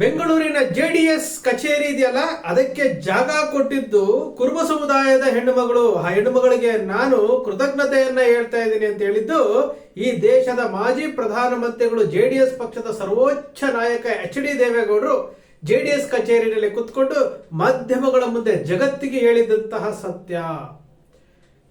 ಬೆಂಗಳೂರಿನ ಜೆಡಿಎಸ್ ಕಚೇರಿ ಇದೆಯಲ್ಲ, ಅದಕ್ಕೆ ಜಾಗ ಕೊಟ್ಟಿದ್ದು ಕುರುಬ ಸಮುದಾಯದ ಹೆಣ್ಣುಮಗಳು. ಆ ಹೆಣ್ಣುಮಗಳಿಗೆ ನಾನು ಕೃತಜ್ಞತೆಯನ್ನ ಹೇಳ್ತಾ ಇದ್ದೀನಿ ಅಂತ ಹೇಳಿದ್ದು, ಈ ದೇಶದ ಮಾಜಿ ಪ್ರಧಾನಮಂತ್ರಿಗಳು, ಜೆಡಿಎಸ್ ಪಕ್ಷದ ಸರ್ವೋಚ್ಚ ನಾಯಕ ಎಚ್ ಡಿ ದೇವೇಗೌಡರು ಜೆಡಿಎಸ್ ಕಚೇರಿಯಲ್ಲಿ ಕುತ್ಕೊಂಡು ಮಾಧ್ಯಮಗಳ ಮುಂದೆ ಜಗತ್ತಿಗೆ ಹೇಳಿದಂತಹ ಸತ್ಯ.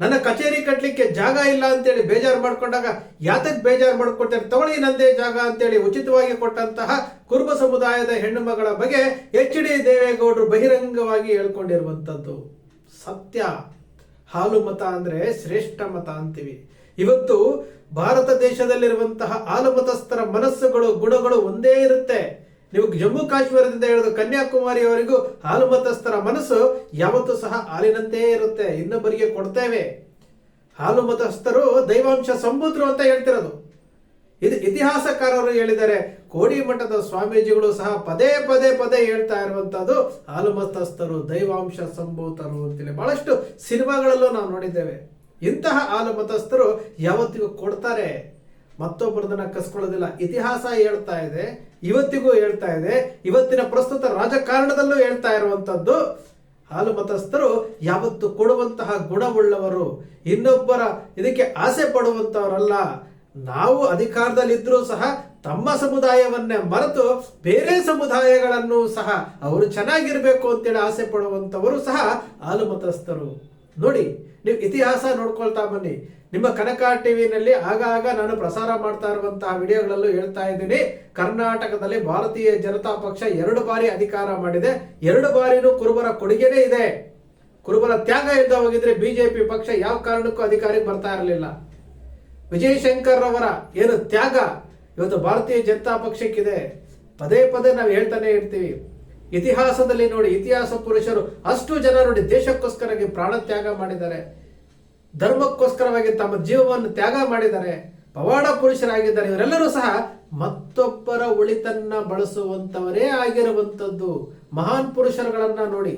ನನ್ನ ಕಚೇರಿ ಕಟ್ಟಲಿಕ್ಕೆ ಜಾಗ ಇಲ್ಲ ಅಂತೇಳಿ ಬೇಜಾರು ಮಾಡಿಕೊಂಡಾಗ ಯಾತಕ್ಕೆ ಬೇಜಾರು ಮಾಡ್ಕೊಡ್ತಾರೆ ತಗೊಳ್ಳಿ ನಂದೇ ಜಾಗ ಅಂತೇಳಿ ಉಚಿತವಾಗಿ ಕೊಟ್ಟಂತಹ ಕುರುಬ ಸಮುದಾಯದ ಹೆಣ್ಣು ಮಗಳ ಬಗ್ಗೆ ಎಚ್ ಡಿ ದೇವೇಗೌಡರು ಬಹಿರಂಗವಾಗಿ ಹೇಳ್ಕೊಂಡಿರುವಂಥದ್ದು ಸತ್ಯ. ಹಾಲು ಮತ ಅಂದ್ರೆ ಶ್ರೇಷ್ಠ ಮತ ಅಂತೀವಿ. ಇವತ್ತು ಭಾರತ ದೇಶದಲ್ಲಿರುವಂತಹ ಹಾಲು ಮತಸ್ಥರ ಮನಸ್ಸುಗಳು, ಗುಣಗಳು ಒಂದೇ ಇರುತ್ತೆ. ನೀವು ಜಮ್ಮು ಕಾಶ್ಮೀರದಿಂದ ಹಿಡಿದು ಕನ್ಯಾಕುಮಾರಿಯವರೆಗೂ ಹಾಲು ಮತಸ್ಥರ ಮನಸ್ಸು ಯಾವತ್ತೂ ಸಹ ಹಾಲಿನಂತೆಯೇ ಇರುತ್ತೆ. ಇನ್ನೊಬ್ಬರಿಗೆ ಕೊಡ್ತೇವೆ. ಹಾಲು ಮತಸ್ಥರು ದೈವಾಂಶ ಸಂಬೂತರು ಅಂತ ಹೇಳ್ತಿರೋದು. ಇದು ಇತಿಹಾಸಕಾರರು ಹೇಳಿದರೆ ಕೋಡಿ ಮಠದ ಸ್ವಾಮೀಜಿಗಳು ಸಹ ಪದೇ ಪದೇ ಪದೇ ಹೇಳ್ತಾ ಇರುವಂತಹದ್ದು ಹಾಲು ಮತಸ್ಥರು ದೈವಾಂಶ ಸಂಭೂತರು ಅಂತೇಳಿ. ಬಹಳಷ್ಟು ಸಿನಿಮಾಗಳಲ್ಲೂ ನಾವು ನೋಡಿದ್ದೇವೆ. ಇಂತಹ ಹಾಲು ಮತಸ್ಥರು ಯಾವತ್ತಿಗೂ ಕೊಡ್ತಾರೆ. ಮತ್ತೊಬ್ಬರದನ್ನ ಕಸ್ಕೊಳ್ಳೋದಿಲ್ಲ. ಇತಿಹಾಸ ಹೇಳ್ತಾ ಇದೆ, ಇವತ್ತಿಗೂ ಹೇಳ್ತಾ ಇದೆ, ಇವತ್ತಿನ ಪ್ರಸ್ತುತ ರಾಜಕಾರಣದಲ್ಲೂ ಹೇಳ್ತಾ ಇರುವಂತದ್ದು, ಹಾಲು ಮತಸ್ಥರು ಯಾವತ್ತು ಕೊಡುವಂತಹ ಗುಣವುಳ್ಳವರು, ಇನ್ನೊಬ್ಬರ ಇದಕ್ಕೆ ಆಸೆ ಪಡುವಂತವರಲ್ಲ. ನಾವು ಅಧಿಕಾರದಲ್ಲಿದ್ದರೂ ಸಹ ತಮ್ಮ ಸಮುದಾಯವನ್ನೇ ಮರೆತು ಬೇರೆ ಸಮುದಾಯಗಳನ್ನು ಸಹ ಅವರು ಚೆನ್ನಾಗಿರಬೇಕು ಅಂತೇಳಿ ಆಸೆ ಪಡುವಂತವರು ಸಹ ಹಾಲು ಮತಸ್ಥರು. ನೋಡಿ, ನೀವು ಇತಿಹಾಸ ನೋಡ್ಕೊಳ್ತಾ ಬನ್ನಿ. ನಿಮ್ಮ ಕನಕ ಟಿವಿನಲ್ಲಿ ಆಗಾಗ ನಾನು ಪ್ರಸಾರ ಮಾಡ್ತಾ ಇರುವಂತಹ ವಿಡಿಯೋಗಳಲ್ಲೂ ಹೇಳ್ತಾ ಇದ್ದೀನಿ. ಕರ್ನಾಟಕದಲ್ಲಿ ಭಾರತೀಯ ಜನತಾ ಪಕ್ಷ ಎರಡು ಬಾರಿ ಅಧಿಕಾರ ಮಾಡಿದೆ. ಎರಡು ಬಾರಿನೂ ಕುರುಬರ ಕೊಡುಗೆನೇ ಇದೆ. ಕುರುಬರ ತ್ಯಾಗ ಇದ್ದ ಹೋಗಿದ್ರೆ ಬಿಜೆಪಿ ಪಕ್ಷ ಯಾವ ಕಾರಣಕ್ಕೂ ಅಧಿಕಾರಕ್ಕೆ ಬರ್ತಾ ಇರಲಿಲ್ಲ. ವಿಜಯಶಂಕರ್ ರವರ ಏನು ತ್ಯಾಗ ಇವತ್ತು ಭಾರತೀಯ ಜನತಾ ಪಕ್ಷಕ್ಕಿದೆ. ಪದೇ ಪದೇ ನಾವು ಹೇಳ್ತಾನೆ ಇರ್ತೀವಿ. ಇತಿಹಾಸದಲ್ಲಿ ನೋಡಿ ಇತಿಹಾಸ ಪುರುಷರು ಅಷ್ಟು ಜನ ನೋಡಿ ದೇಶಕ್ಕೋಸ್ಕರವಾಗಿ ಪ್ರಾಣ ತ್ಯಾಗ ಮಾಡಿದ್ದಾರೆ. ಧರ್ಮಕ್ಕೋಸ್ಕರವಾಗಿ ತಮ್ಮ ಜೀವವನ್ನು ತ್ಯಾಗ ಮಾಡಿದ್ದಾರೆ ಪವಾಡ ಪುರುಷರಾಗಿದ್ದಾರೆ, ಇವರೆಲ್ಲರೂ ಸಹ ಮತ್ತೊಬ್ಬರ ಒಳಿತನ್ನ ಬಳಸುವಂತವರೇ ಆಗಿರುವಂಥದ್ದು. ಮಹಾನ್ ಪುರುಷರುಗಳನ್ನ ನೋಡಿ.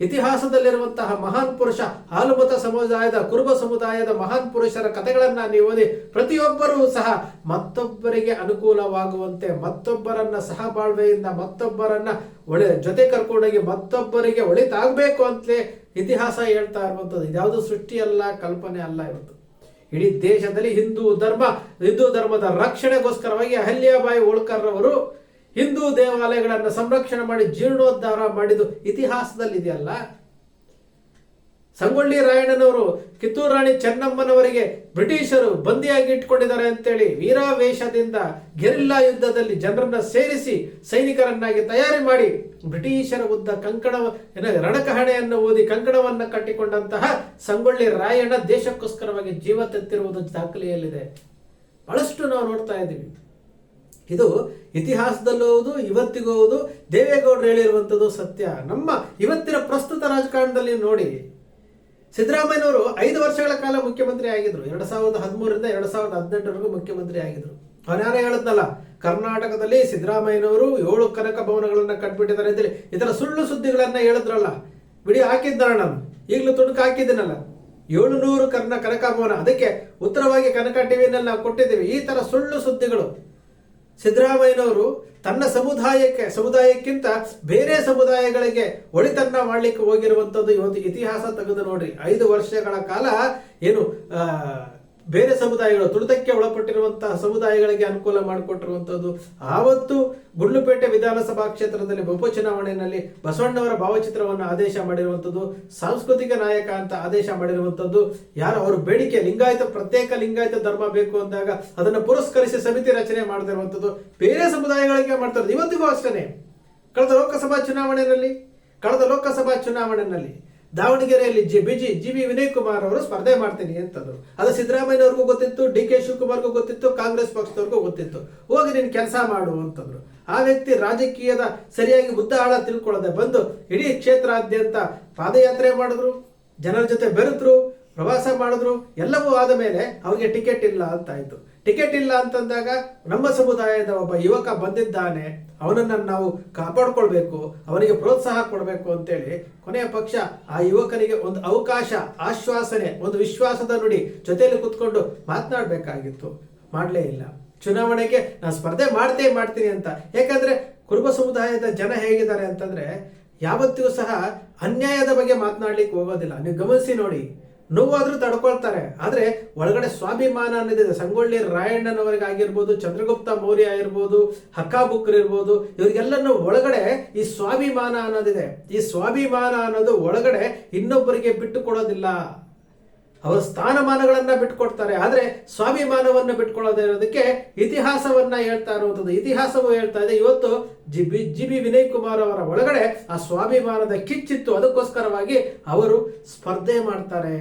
ಇತಿಹಾಸದಲ್ಲಿರುವಂತಹ ಮಹಾನ್ ಪುರುಷ, ಹಾಲುಮತ ಸಮುದಾಯದ, ಕುರುಬ ಸಮುದಾಯದ ಮಹಾನ್ ಪುರುಷರ ಕಥೆಗಳನ್ನ ನೀವು ಓದಿ, ಪ್ರತಿಯೊಬ್ಬರೂ ಸಹ ಮತ್ತೊಬ್ಬರಿಗೆ ಅನುಕೂಲವಾಗುವಂತೆ, ಮತ್ತೊಬ್ಬರನ್ನ ಸಹಬಾಳ್ವೆಯಿಂದ ಮತ್ತೊಬ್ಬರನ್ನ ಒಳ್ಳೆ ಜೊತೆ ಕರ್ಕೊಂಡೋಗಿ ಮತ್ತೊಬ್ಬರಿಗೆ ಒಳಿತಾಗಬೇಕು ಅಂತಲೇ ಇತಿಹಾಸ ಹೇಳ್ತಾ ಇರುವಂಥದ್ದು. ಇದ್ಯಾವುದು ಸೃಷ್ಟಿ ಅಲ್ಲ, ಕಲ್ಪನೆ ಅಲ್ಲ ಇವತ್ತು ಇಡೀ ದೇಶದಲ್ಲಿ ಹಿಂದೂ ಧರ್ಮ, ಹಿಂದೂ ಧರ್ಮದ ರಕ್ಷಣೆಗೋಸ್ಕರವಾಗಿ ಅಹಲ್ಯಾಬಾಯಿ ಓಳ್ಕರ್ ಅವರು ಹಿಂದೂ ದೇವಾಲಯಗಳನ್ನು ಸಂರಕ್ಷಣೆ ಮಾಡಿ ಜೀರ್ಣೋದ್ಧಾರ ಮಾಡಿದ್ದು ಇತಿಹಾಸದಲ್ಲಿ ಇದೆಯಲ್ಲ ಸಂಗೊಳ್ಳಿ ರಾಯಣ್ಣನವರು ಕಿತ್ತೂರು ರಾಣಿ ಚೆನ್ನಮ್ಮನವರಿಗೆ ಬ್ರಿಟಿಷರು ಬಂದಿಯಾಗಿ ಇಟ್ಕೊಂಡಿದ್ದಾರೆ ಅಂತೇಳಿ ವೀರಾವೇಶದಿಂದ ಗೆರಿಲ್ಲಾ ಯುದ್ಧದಲ್ಲಿ ಜನರನ್ನ ಸೇರಿಸಿ ಸೈನಿಕರನ್ನಾಗಿ ತಯಾರಿ ಮಾಡಿ ಬ್ರಿಟಿಷರ ಉದ್ದ ಕಂಕಣ ರಣಕಹಣೆಯನ್ನು ಓದಿ ಕಂಕಣವನ್ನ ಕಟ್ಟಿಕೊಂಡಂತಹ ಸಂಗೊಳ್ಳಿ ರಾಯಣ್ಣ ದೇಶಕ್ಕೋಸ್ಕರವಾಗಿ ಜೀವ ತೆತ್ತಿರುವುದು ದಾಖಲೆಯಲ್ಲಿದೆ. ಬಹಳಷ್ಟು ನಾವು ನೋಡ್ತಾ ಇದ್ದೀವಿ. ಇದು ಇತಿಹಾಸದಲ್ಲೂ ಹೌದು, ಇವತ್ತಿಗೂ ಹೌದು, ದೇವೇಗೌಡರು ಹೇಳಿರುವಂಥದ್ದು ಸತ್ಯ. ನಮ್ಮ ಇವತ್ತಿನ ಪ್ರಸ್ತುತ ರಾಜಕಾರಣದಲ್ಲಿ ನೋಡಿ ಸಿದ್ದರಾಮಯ್ಯನವರು ಐದು ವರ್ಷಗಳ ಕಾಲ ಮುಖ್ಯಮಂತ್ರಿ ಆಗಿದ್ರು. ಎರಡ್ ಸಾವಿರದ ಹದಿಮೂರರಿಂದ ಎರಡ್ ಸಾವಿರದ ಹದಿನೆಂಟರವರೆಗೂ ಮುಖ್ಯಮಂತ್ರಿ ಆಗಿದ್ರು. ಅವನ್ಯಾರೇ ಹೇಳದ್ನಲ್ಲ ಕರ್ನಾಟಕದಲ್ಲಿ ಸಿದ್ದರಾಮಯ್ಯನವರು ಏಳು ಕನಕ ಭವನಗಳನ್ನ ಕಟ್ಬಿಟ್ಟಿದ್ದಾರೆ ಅಂತೇಳಿ. ಇದರ ಸುಳ್ಳು ಸುದ್ದಿಗಳನ್ನ ಹೇಳಿದ್ರಲ್ಲ ವಿಡಿಯೋ ಹಾಕಿದ್ದಾರ ನಾನು? ಈಗಲೂ ತುಣುಕು ಹಾಕಿದ್ದೀನಲ್ಲ. ಏಳು ನೂರು ಕರ್ನ ಕನಕ ಭವನ. ಅದಕ್ಕೆ ಉತ್ತರವಾಗಿ ಕನಕ ಟಿವಿನಲ್ಲಿ ನಾವು ಕೊಟ್ಟಿದ್ದೀವಿ. ಈ ತರ ಸುಳ್ಳು ಸುದ್ದಿಗಳು. ಸಿದ್ದರಾಮಯ್ಯನವರು ತನ್ನ ಸಮುದಾಯಕ್ಕೆ, ಸಮುದಾಯಕ್ಕಿಂತ ಬೇರೆ ಸಮುದಾಯಗಳಿಗೆ ಒಳಿತನ್ನ ಮಾಡ್ಲಿಕ್ಕೆ ಹೋಗಿರುವಂತದ್ದು ಇವತ್ತು ಇತಿಹಾಸ ತೆಗೆದು ನೋಡ್ರಿ. ಐದು ವರ್ಷಗಳ ಕಾಲ ಏನು ಬೇರೆ ಸಮುದಾಯಗಳು ತುಳಿತಕ್ಕೆ ಒಳಪಟ್ಟಿರುವಂತಹ ಸಮುದಾಯಗಳಿಗೆ ಅನುಕೂಲ ಮಾಡಿಕೊಟ್ಟಿರುವಂತದ್ದು ಆವತ್ತು ಗುಂಡ್ಲುಪೇಟೆ ವಿಧಾನಸಭಾ ಕ್ಷೇತ್ರದಲ್ಲಿ ಉಪಚುನಾವಣೆಯಲ್ಲಿ ಬಸವಣ್ಣವರ ಭಾವಚಿತ್ರವನ್ನು ಆದೇಶ ಮಾಡಿರುವಂತದ್ದು, ಸಾಂಸ್ಕೃತಿಕ ನಾಯಕ ಅಂತ ಆದೇಶ ಮಾಡಿರುವಂತದ್ದು. ಯಾರು ಅವರು ಬೇಡಿಕೆ, ಲಿಂಗಾಯತ, ಪ್ರತ್ಯೇಕ ಲಿಂಗಾಯತ ಧರ್ಮ ಬೇಕು ಅಂದಾಗ ಅದನ್ನು ಪುರಸ್ಕರಿಸಿ ಸಮಿತಿ ರಚನೆ ಮಾಡದಿರುವಂತದ್ದು ಬೇರೆ ಸಮುದಾಯಗಳಿಗೆ ಮಾಡ್ತಾರೆ. ಇವತ್ತಿಗೂ ಅಷ್ಟೇ ಕಳೆದ ಲೋಕಸಭಾ ಚುನಾವಣೆಯಲ್ಲಿ, ಕಳೆದ ಲೋಕಸಭಾ ಚುನಾವಣೆಯಲ್ಲಿ ದಾವಣಗೆರೆಯಲ್ಲಿ G B G G B Vinay Kumar ಅವರು ಸ್ಪರ್ಧೆ ಮಾಡ್ತೀನಿ ಅಂತಂದ್ರು. ಅದು ಸಿದ್ದರಾಮಯ್ಯನವ್ರಿಗೂ ಗೊತ್ತಿತ್ತು, ಡಿ ಕೆ ಶಿವಕುಮಾರ್ಗೂ ಗೊತ್ತಿತ್ತು, ಕಾಂಗ್ರೆಸ್ ಪಕ್ಷದವ್ರಿಗೂ ಗೊತ್ತಿತ್ತು. ಹೋಗಿ ನೀನು ಕೆಲಸ ಮಾಡು ಅಂತಂದ್ರು. ಆ ವ್ಯಕ್ತಿ ರಾಜಕೀಯದ ಸರಿಯಾಗಿ ಉದ್ದ ಆಳ ತಿಳ್ಕೊಳ್ಳದೆ ಬಂದು ಇಡೀ ಕ್ಷೇತ್ರಾದ್ಯಂತ ಪಾದಯಾತ್ರೆ ಮಾಡಿದ್ರು, ಜನರ ಜೊತೆ ಬೆರೆತರು, ಪ್ರವಾಸ ಮಾಡಿದ್ರು, ಎಲ್ಲವೂ ಆದ ಮೇಲೆ ಅವ್ರಿಗೆ ಟಿಕೆಟ್ ಇಲ್ಲ ಅಂತಾಯ್ತು ಟಿಕೆಟ್ ಇಲ್ಲ ಅಂತಂದಾಗ ನಮ್ಮ ಸಮುದಾಯದ ಒಬ್ಬ ಯುವಕ ಬಂದಿದ್ದಾನೆ. ಅವನನ್ನ ನಾವು ಕಾಪಾಡ್ಕೊಳ್ಬೇಕು, ಅವನಿಗೆ ಪ್ರೋತ್ಸಾಹ ಕೊಡಬೇಕು ಅಂತೇಳಿ ಕೊನೆಯ ಪಕ್ಷ ಆ ಯುವಕನಿಗೆ ಒಂದು ಅವಕಾಶ, ಆಶ್ವಾಸನೆ, ಒಂದು ವಿಶ್ವಾಸದ ನುಡಿ ಜೊತೆಯಲ್ಲಿ ಕುತ್ಕೊಂಡು ಮಾತನಾಡಬೇಕಾಗಿತ್ತು. ಮಾಡಲೇ ಇಲ್ಲ. ಚುನಾವಣೆಗೆ ನಾನು ಸ್ಪರ್ಧೆ ಮಾಡ್ತೇ ಮಾಡ್ತೀನಿ ಅಂತ. ಯಾಕಂದ್ರೆ ಕುರುಬ ಸಮುದಾಯದ ಜನ ಹೇಗಿದ್ದಾರೆ ಅಂತಂದ್ರೆ ಯಾವತ್ತಿಗೂ ಸಹ ಅನ್ಯಾಯದ ಬಗ್ಗೆ ಮಾತನಾಡ್ಲಿಕ್ಕೆ ಹೋಗೋದಿಲ್ಲ. ನೀವು ಗಮನಿಸಿ ನೋಡಿ. ನೋವಾದ್ರೂ ತಡ್ಕೊಳ್ತಾರೆ. ಆದರೆ ಒಳಗಡೆ ಸ್ವಾಭಿಮಾನ ಅನ್ನೋದಿದೆ. ಸಂಗೊಳ್ಳಿ ರಾಯಣ್ಣನವರಿಗಾಗಿರ್ಬೋದು ಚಂದ್ರಗುಪ್ತ ಮೌರ್ಯ ಆಗಿರ್ಬೋದು ಹಕ್ಕಾಬುಕ್ರ್ ಇರ್ಬೋದು ಇವ್ರಿಗೆಲ್ಲನೂ ಒಳಗಡೆ ಈ ಸ್ವಾಭಿಮಾನ ಅನ್ನೋದಿದೆ. ಈ ಸ್ವಾಭಿಮಾನ ಅನ್ನೋದು ಒಳಗಡೆ ಇನ್ನೊಬ್ಬರಿಗೆ ಬಿಟ್ಟು ಕೊಡೋದಿಲ್ಲ. ಅವರ ಸ್ಥಾನಮಾನಗಳನ್ನ ಬಿಟ್ಕೊಡ್ತಾರೆ. ಆದ್ರೆ ಸ್ವಾಭಿಮಾನವನ್ನು ಬಿಟ್ಕೊಳ್ಳೋದೇ ಇರೋದಕ್ಕೆ ಇತಿಹಾಸವನ್ನ ಹೇಳ್ತಾ ಇರುವಂಥದ್ದು. ಇತಿಹಾಸವು ಹೇಳ್ತಾ ಇದೆ. ಇವತ್ತು G B G B Vinay Kumar ಅವರ ಒಳಗಡೆ ಆ ಸ್ವಾಭಿಮಾನದ ಕಿಚ್ಚಿತ್ತು. ಅದಕ್ಕೋಸ್ಕರವಾಗಿ ಅವರು ಸ್ಪರ್ಧೆ ಮಾಡ್ತಾರೆ.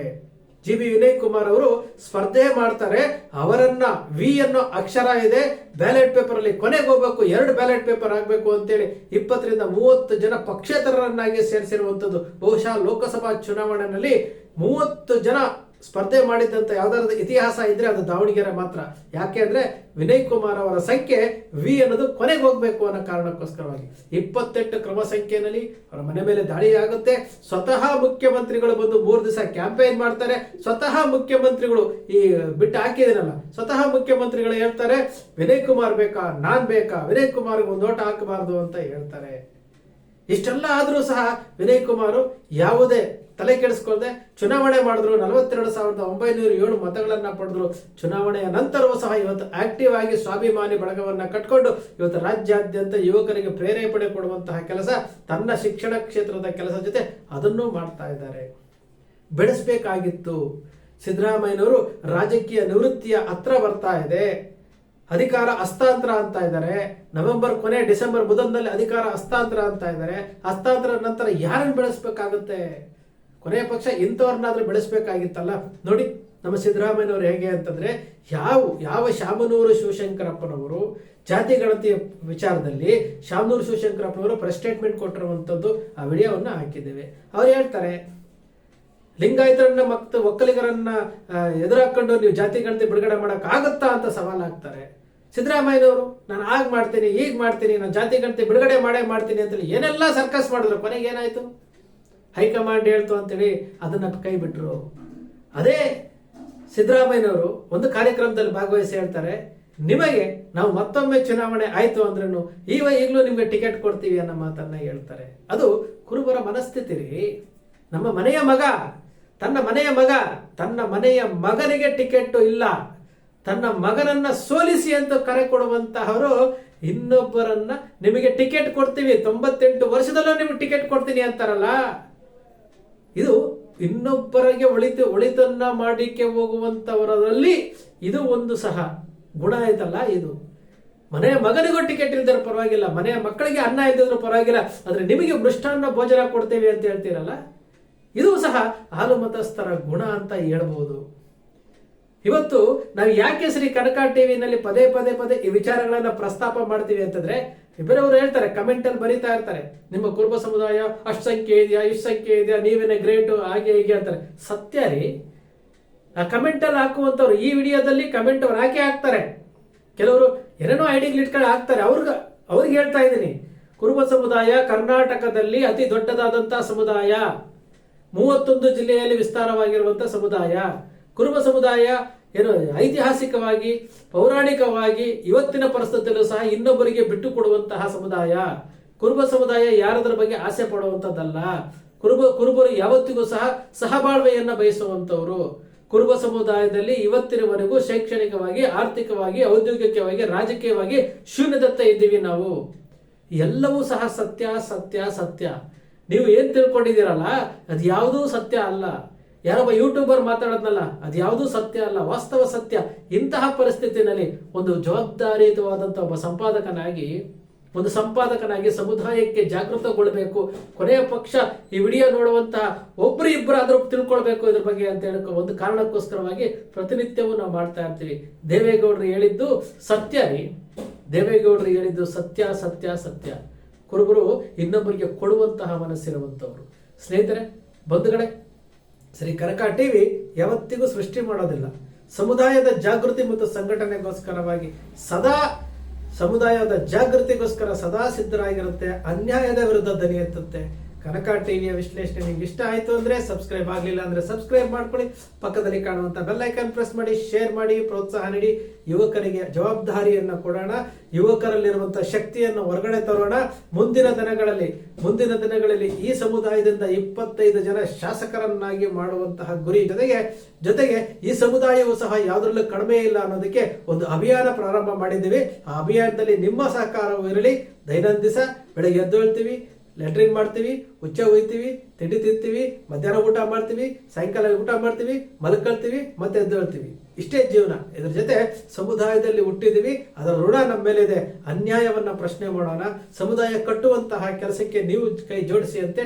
ಜಿ ಬಿ ವಿನಯ್ ಕುಮಾರ್ ಅವರು ಸ್ಪರ್ಧೆ ಮಾಡ್ತಾರೆ. ಅವರನ್ನ ವಿ ಅನ್ನೋ ಅಕ್ಷರ ಇದೆ. ಬ್ಯಾಲೆಟ್ ಪೇಪರ್ ಅಲ್ಲಿ ಕೊನೆಗೆ ಹೋಗ್ಬೇಕು. ಎರಡು ಬ್ಯಾಲೆಟ್ ಪೇಪರ್ ಆಗ್ಬೇಕು ಅಂತೇಳಿ ಇಪ್ಪತ್ತರಿಂದ ಮೂವತ್ತು ಜನ ಪಕ್ಷೇತರರನ್ನಾಗಿ ಸೇರಿಸಿರುವಂಥದ್ದು. ಬಹುಶಃ ಲೋಕಸಭಾ ಚುನಾವಣೆಯಲ್ಲಿ ಮೂವತ್ತು ಜನ ಸ್ಪರ್ಧೆ ಮಾಡಿದ್ದಂತ ಯಾವ್ದಾದ್ರು ಇತಿಹಾಸ ಇದ್ರೆ ಅದು ದಾವಣಗೆರೆ ಮಾತ್ರ. ಯಾಕೆ ಅಂದ್ರೆ ವಿನಯ್ ಕುಮಾರ್ ಅವರ ಸಂಖ್ಯೆ ವಿ ಅನ್ನೋದು ಕೊನೆಗೆ ಹೋಗ್ಬೇಕು ಅನ್ನೋ ಕಾರಣಕ್ಕೋಸ್ಕರವಾಗಿ. ಇಪ್ಪತ್ತೆಂಟು ಕ್ರಮ ಸಂಖ್ಯೆನಲ್ಲಿ ಅವರ ಮನೆ ಮೇಲೆ ದಾಳಿ ಆಗುತ್ತೆ. ಸ್ವತಃ ಮುಖ್ಯಮಂತ್ರಿಗಳು ಬಂದು ಮೂರು ದಿವಸ ಕ್ಯಾಂಪೇನ್ ಮಾಡ್ತಾರೆ. ಸ್ವತಃ ಮುಖ್ಯಮಂತ್ರಿಗಳು ಈ ಬಿಟ್ಟು ಹಾಕಿದಿರಲ್ಲ ಸ್ವತಃ ಮುಖ್ಯಮಂತ್ರಿಗಳು ಹೇಳ್ತಾರೆ, ವಿನಯ್ ಕುಮಾರ್ ಬೇಕಾ? ನಾನ್ ಬೇಕಾ? ವಿನಯ್ ಕುಮಾರ್ ಒಂದು ನೋಟ ಹಾಕಬಾರದು ಅಂತ ಹೇಳ್ತಾರೆ. ಇಷ್ಟೆಲ್ಲ ಆದರೂ ಸಹ ವಿನಯ್ ಕುಮಾರ್ ಯಾವುದೇ ತಲೆ ಕೆಡಿಸ್ಕೊಳ್ಳದೆ ಚುನಾವಣೆ ಮಾಡಿದ್ರು, ನಲವತ್ತೆರಡು ಸಾವಿರದ ಒಂಬೈನೂರ ಏಳು ಮತಗಳನ್ನು ಪಡೆದ್ರು. ಚುನಾವಣೆಯ ನಂತರವೂ ಸಹ ಇವತ್ತು ಆಕ್ಟಿವ್ ಆಗಿ ಸ್ವಾಭಿಮಾನಿ ಬಳಗವನ್ನ ಕಟ್ಕೊಂಡು ಇವತ್ತು ರಾಜ್ಯಾದ್ಯಂತ ಯುವಕರಿಗೆ ಪ್ರೇರೇಪಣೆ ಕೊಡುವಂತಹ ಕೆಲಸ, ತನ್ನ ಶಿಕ್ಷಣ ಕ್ಷೇತ್ರದ ಕೆಲಸ ಜೊತೆ ಅದನ್ನೂ ಮಾಡ್ತಾ ಇದ್ದಾರೆ. ಬೆಳೆಸಬೇಕಾಗಿತ್ತು. ಸಿದ್ದರಾಮಯ್ಯನವರು ರಾಜಕೀಯ ನಿವೃತ್ತಿಯ ಹತ್ರ ಬರ್ತಾ ಇದೆ. ಅಧಿಕಾರ ಹಸ್ತಾಂತರ ಅಂತ ಇದ್ದಾರೆ. ನವೆಂಬರ್ ಕೊನೆ ಡಿಸೆಂಬರ್ ಮೊದಲನಲ್ಲಿ ಅಧಿಕಾರ ಹಸ್ತಾಂತರ ಅಂತ ಇದ್ದಾರೆ. ಹಸ್ತಾಂತರ ನಂತರ ಯಾರನ್ನು ಬೆಳೆಸ್ಬೇಕಾಗುತ್ತೆ? ಕೊನೆಯ ಪಕ್ಷ ಇಂಥವ್ರನ್ನಾದ್ರೂ ಬೆಳೆಸ್ಬೇಕಾಗಿತ್ತಲ್ಲ? ನೋಡಿ, ನಮ್ಮ ಸಿದ್ದರಾಮಯ್ಯನವರು ಹೇಗೆ ಅಂತಂದ್ರೆ, ಯಾವ ಯಾವ ಶಾಮನೂರು ಶಿವಶಂಕರಪ್ಪನವರು ಜಾತಿ ಗಣತಿಯ ವಿಚಾರದಲ್ಲಿ ಶಾಮನೂರು ಶಿವಶಂಕರಪ್ಪನವರು ಪ್ರೆಸ್ ಸ್ಟೇಟ್ಮೆಂಟ್ ಕೊಟ್ಟಿರುವಂಥದ್ದು ಆ ವಿಡಿಯೋವನ್ನು ಹಾಕಿದ್ದೇವೆ. ಅವ್ರು ಹೇಳ್ತಾರೆ ಲಿಂಗಾಯತರನ್ನ ಮತ್ತು ಒಕ್ಕಲಿಗರನ್ನ ಎದುರಾಕೊಂಡು ನೀವು ಜಾತಿ ಗಣತಿ ಬಿಡುಗಡೆ ಮಾಡಕ್ ಆಗುತ್ತಾ ಅಂತ ಸವಾಲ್ ಹಾಕ್ತಾರೆ ಸಿದ್ದರಾಮಯ್ಯನವರು, ನಾನು ಆಗ ಮಾಡ್ತೀನಿ ಈಗ ಮಾಡ್ತೀನಿ, ನಾನು ಜಾತಿ ಗಣತಿ ಬಿಡುಗಡೆ ಮಾಡೇ ಮಾಡ್ತೀನಿ ಅಂತೇಳಿ ಏನೆಲ್ಲ ಸರ್ಕಸ್ ಮಾಡಿದ್ರು, ಕೊನೆಗೆ ಏನಾಯ್ತು? ಹೈಕಮಾಂಡ್ ಹೇಳ್ತು ಅಂತೇಳಿ ಅದನ್ನ ಕೈ ಬಿಟ್ರು. ಅದೇ ಸಿದ್ದರಾಮಯ್ಯನವರು ಒಂದು ಕಾರ್ಯಕ್ರಮದಲ್ಲಿ ಭಾಗವಹಿಸಿ ಹೇಳ್ತಾರೆ, ನಿಮಗೆ ನಾವು ಮತ್ತೊಮ್ಮೆ ಚುನಾವಣೆ ಆಯ್ತು ಅಂದ್ರೂ ಈಗ ಈಗಲೂ ನಿಮ್ಗೆ ಟಿಕೆಟ್ ಕೊಡ್ತೀವಿ ಅನ್ನೋ ಮಾತನ್ನ ಹೇಳ್ತಾರೆ. ಅದು ಕುರುಬರ ಮನಸ್ಥಿತಿ ರೀ. ನಮ್ಮ ಮನೆಯ ಮಗ ತನ್ನ ಮನೆಯ ಮಗ, ತನ್ನ ಮನೆಯ ಮಗನಿಗೆ ಟಿಕೆಟ್ ಇಲ್ಲ. ತನ್ನ ಮಗನನ್ನ ಸೋಲಿಸಿ ಅಂತ ಕರೆ ಕೊಡುವಂತಹವರು ಇನ್ನೊಬ್ಬರನ್ನ ನಿಮಗೆ ಟಿಕೆಟ್ ಕೊಡ್ತೀವಿ. ತೊಂಬತ್ತೆಂಟು ವರ್ಷದಲ್ಲೂ ನಿಮಗೆ ಟಿಕೆಟ್ ಕೊಡ್ತೀನಿ ಅಂತಾರಲ್ಲ. ಇದು ಇನ್ನೊಬ್ಬರಿಗೆ ಒಳಿತು, ಒಳಿತನ್ನ ಮಾಡಿಕೆ ಹೋಗುವಂತವರಲ್ಲಿ ಇದು ಒಂದು ಸಹ ಗುಣ ಆಯ್ತಲ್ಲ ಇದು. ಮನೆಯ ಮಗನಿಗೂ ಟಿಕೆಟ್ ಇಲ್ದಿರೋ ಪರವಾಗಿಲ್ಲ. ಮನೆಯ ಮಕ್ಕಳಿಗೆ ಅನ್ನ ಇಲ್ದಿದ್ರು ಪರವಾಗಿಲ್ಲ. ಆದ್ರೆ ನಿಮಗೆ ಮೃಷ್ಟಾನ್ನ ಭೋಜನ ಕೊಡ್ತೇವೆ ಅಂತ ಹೇಳ್ತೀರಲ್ಲ. ಇದು ಸಹ ಹಾಲು ಮತಸ್ಥರ ಗುಣ ಅಂತ ಹೇಳ್ಬೋದು. ಇವತ್ತು ನಾವು ಯಾಕೆ ಶ್ರೀ ಕನಕ ಟಿವಿನಲ್ಲಿ ಪದೇ ಪದೇ ಪದೇ ಈ ವಿಚಾರಗಳನ್ನ ಪ್ರಸ್ತಾಪ ಮಾಡ್ತೀವಿ ಅಂತಂದ್ರೆ ಇಬ್ಬರವರು ಹೇಳ್ತಾರೆ ಕಮೆಂಟ್ ಅಲ್ಲಿ ಬರೀತಾ ಇರ್ತಾರೆ. ನಿಮ್ಮ ಕುರುಬ ಸಮುದಾಯ ಅಷ್ಟು ಸಂಖ್ಯೆ ಇದೆಯಾ ಇಷ್ಟು ಸಂಖ್ಯೆ ಇದೆಯಾ, ನೀವೇನೇ ಗ್ರೇಟ್ ಹಾಗೆ ಹೀಗೆ ಅಂತಾರೆ. ಸತ್ಯ ರೀ. ಆ ಕಮೆಂಟ್ ಅಲ್ಲಿ ಹಾಕುವಂತವ್ರು ಈ ವಿಡಿಯೋದಲ್ಲಿ ಕಮೆಂಟ್ ಅವ್ರು ಹಾಕಿ ಹಾಕ್ತಾರೆ. ಕೆಲವರು ಏನೇನೋ ಐಡಿಗಳು ಇಟ್ಕೊಂಡು ಹಾಕ್ತಾರೆ. ಅವ್ರಿಗೆ ಅವ್ರಿಗೆ ಹೇಳ್ತಾ ಇದ್ದೀನಿ. ಕುರುಬ ಸಮುದಾಯ ಕರ್ನಾಟಕದಲ್ಲಿ ಅತಿ ದೊಡ್ಡದಾದಂತಹ ಸಮುದಾಯ. ಮೂವತ್ತೊಂದು ಜಿಲ್ಲೆಯಲ್ಲಿ ವಿಸ್ತಾರವಾಗಿರುವಂಥ ಸಮುದಾಯ. ಕುರುಬ ಸಮುದಾಯ ಏನು ಐತಿಹಾಸಿಕವಾಗಿ, ಪೌರಾಣಿಕವಾಗಿ ಇವತ್ತಿನ ಪರಿಸ್ಥಿತಿಯಲ್ಲೂ ಸಹ ಇನ್ನೊಬ್ಬರಿಗೆ ಬಿಟ್ಟು ಕೊಡುವಂತಹ ಸಮುದಾಯ. ಕುರುಬ ಸಮುದಾಯ ಯಾರದರ ಬಗ್ಗೆ ಆಸೆ ಪಡುವಂಥದ್ದಲ್ಲ ಕುರುಬ, ಕುರುಬರು ಯಾವತ್ತಿಗೂ ಸಹ ಸಹಬಾಳ್ವೆಯನ್ನ ಬಯಸುವಂತವರು. ಕುರುಬ ಸಮುದಾಯದಲ್ಲಿ ಇವತ್ತಿನವರೆಗೂ ಶೈಕ್ಷಣಿಕವಾಗಿ, ಆರ್ಥಿಕವಾಗಿ, ಔದ್ಯೋಗಿಕವಾಗಿ, ರಾಜಕೀಯವಾಗಿ ಶೂನ್ಯದತ್ತ ಇದ್ದೀವಿ ನಾವು. ಎಲ್ಲವೂ ಸಹ ಸತ್ಯ ಸತ್ಯ ಸತ್ಯ. ನೀವು ಏನು ತಿಳ್ಕೊಂಡಿದ್ದೀರಲ್ಲ, ಅದು ಯಾವುದೂ ಸತ್ಯ ಅಲ್ಲ. ಯಾರೊಬ್ಬ ಯೂಟ್ಯೂಬರ್ ಮಾತಾಡೋದ್ನಲ್ಲ, ಅದು ಯಾವುದೂ ಸತ್ಯ ಅಲ್ಲ, ವಾಸ್ತವ ಸತ್ಯ. ಇಂತಹ ಪರಿಸ್ಥಿತಿನಲ್ಲಿ ಒಂದು ಜವಾಬ್ದಾರಿಯುತವಾದಂತಹ ಒಬ್ಬ ಸಂಪಾದಕನಾಗಿ, ಒಂದು ಸಂಪಾದಕನಾಗಿ ಸಮುದಾಯಕ್ಕೆ ಜಾಗೃತಗೊಳ್ಳಬೇಕು ಕೊನೆಯ ಪಕ್ಷ ಈ ವಿಡಿಯೋ ನೋಡುವಂತಹ ಒಬ್ರು ಆದರೂ ತಿಳ್ಕೊಳ್ಬೇಕು ಇದ್ರ ಬಗ್ಗೆ ಅಂತ ಹೇಳಕ್ಕೆ ಒಂದು ಕಾರಣಕ್ಕೋಸ್ಕರವಾಗಿ ಪ್ರತಿನಿತ್ಯವೂ ನಾವು ಮಾಡ್ತಾ ಇರ್ತೀವಿ. ದೇವೇಗೌಡರು ಹೇಳಿದ್ದು ಸತ್ಯ ರೀ. ದೇವೇಗೌಡರು ಹೇಳಿದ್ದು ಸತ್ಯ ಸತ್ಯ ಸತ್ಯ. ಕುರುಬರು ಇನ್ನೊಬ್ಬರಿಗೆ ಕೊಡುವಂತಹ ಮನಸ್ಸಿರುವಂಥವ್ರು. ಸ್ನೇಹಿತರೆ, ಬಂಧುಗಳೇ ಸರಿ ಕನಕ ಟಿವಿ ಯಾವತ್ತಿಗೂ ಸೃಷ್ಟಿ ಮಾಡೋದಿಲ್ಲ. ಸಮುದಾಯದ ಜಾಗೃತಿ ಮತ್ತು ಸಂಘಟನೆಗೋಸ್ಕರವಾಗಿ ಸದಾ ಸಮುದಾಯದ ಜಾಗೃತಿಗೋಸ್ಕರ ಸದಾ ಸಿದ್ಧರಾಗಿರುತ್ತೆ, ಅನ್ಯಾಯದ ವಿರುದ್ಧ ದನಿ ಎತ್ತುತ್ತೆ ಕನಕ ಟಿವಿಯ ವಿಶ್ಲೇಷಣೆ ನಿಮ್ಗೆ ಇಷ್ಟ ಆಯ್ತು ಅಂದ್ರೆ ಸಬ್ಸ್ಕ್ರೈಬ್ ಆಗ್ಲಿಲ್ಲ ಅಂದ್ರೆ ಸಬ್ಸ್ಕ್ರೈಬ್ ಮಾಡ್ಕೊಳ್ಳಿ. ಪಕ್ಕದಲ್ಲಿ ಕಾಣುವಂತ ಬೆಲ್ ಐಕಾನ್ ಪ್ರೆಸ್ ಮಾಡಿ ಶೇರ್ ಮಾಡಿ, ಪ್ರೋತ್ಸಾಹ ನೀಡಿ. ಯುವಕರಿಗೆ ಜವಾಬ್ದಾರಿಯನ್ನ ಕೊಡೋಣ. ಯುವಕರಲ್ಲಿರುವಂತಹ ಶಕ್ತಿಯನ್ನು ಹೊರಗಡೆ ತರೋಣ. ಮುಂದಿನ ದಿನಗಳಲ್ಲಿ ಮುಂದಿನ ದಿನಗಳಲ್ಲಿ ಈ ಸಮುದಾಯದಿಂದ ಇಪ್ಪತ್ತೈದು ಜನ ಶಾಸಕರನ್ನಾಗಿ ಮಾಡುವಂತಹ ಗುರಿ ಜೊತೆಗೆ ಜೊತೆಗೆ ಈ ಸಮುದಾಯವು ಸಹ ಯಾವುದರಲ್ಲೂ ಕಡಿಮೆ ಇಲ್ಲ ಅನ್ನೋದಕ್ಕೆ ಒಂದು ಅಭಿಯಾನ ಪ್ರಾರಂಭ ಮಾಡಿದ್ದೀವಿ. ಆ ಅಭಿಯಾನದಲ್ಲಿ ನಿಮ್ಮ ಸಹಕಾರವೂ ಇರಲಿ. ದೈನಂದಿಸ ಬೆಳಗ್ಗೆ ಎದ್ದು ಹೇಳ್ತೀವಿ ಲೆಟ್ರಿನ್ ಮಾಡ್ತೀವಿ ಉಚ್ಚ ಒಯ್ತೀವಿ ತಿಂಡಿ ತಿಂತೀವಿ, ಮಧ್ಯಾಹ್ನ ಊಟ ಮಾಡ್ತೀವಿ, ಸಾಯಂಕಾಲ ಊಟ ಮಾಡ್ತೀವಿ, ಮಲ್ಕೊಳ್ತೀವಿ, ಮತ್ತೆ ಎದ್ದೇಳ್ತೀವಿ. ಇಷ್ಟೇ ಜೀವನ. ಇದ್ರ ಜೊತೆ ಸಮುದಾಯದಲ್ಲಿ ಹುಟ್ಟಿದೀವಿ. ಅದರ ಋಣ ನಮ್ಮ ಮೇಲೆ ಇದೆ. ಅನ್ಯಾಯವನ್ನ ಪ್ರಶ್ನೆ ಮಾಡೋಣ. ಸಮುದಾಯ ಕಟ್ಟುವಂತಹ ಕೆಲಸಕ್ಕೆ ನೀವು ಕೈ ಜೋಡಿಸಿ ಅಂತ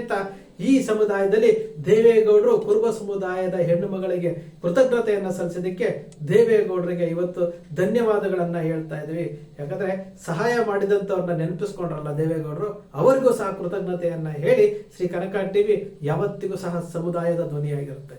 ಈ ಸಮುದಾಯದಲ್ಲಿ ದೇವೇಗೌಡರು ಕುರುಬ ಸಮುದಾಯದ ಹೆಣ್ಣು ಮಗಳಿಗೆ ಕೃತಜ್ಞತೆಯನ್ನು ಸಲ್ಲಿಸೋದಕ್ಕೆ ದೇವೇಗೌಡರಿಗೆ ಇವತ್ತು ಧನ್ಯವಾದಗಳನ್ನು ಹೇಳ್ತಾ ಇದ್ದೀವಿ ಯಾಕಂದ್ರೆ ಸಹಾಯ ಮಾಡಿದಂತವ್ರನ್ನ ನೆನಪಿಸ್ಕೊಂಡ್ರಲ್ಲ ದೇವೇಗೌಡರು, ಅವರಿಗೂ ಸಹ ಕೃತಜ್ಞತೆಯನ್ನು ಹೇಳಿ ಶ್ರೀ ಕನಕ ಟಿವಿ ಯಾವತ್ತಿಗೂ ಸಹ ಸಮುದಾಯದ ಧ್ವನಿಯಾಗಿರುತ್ತೆ.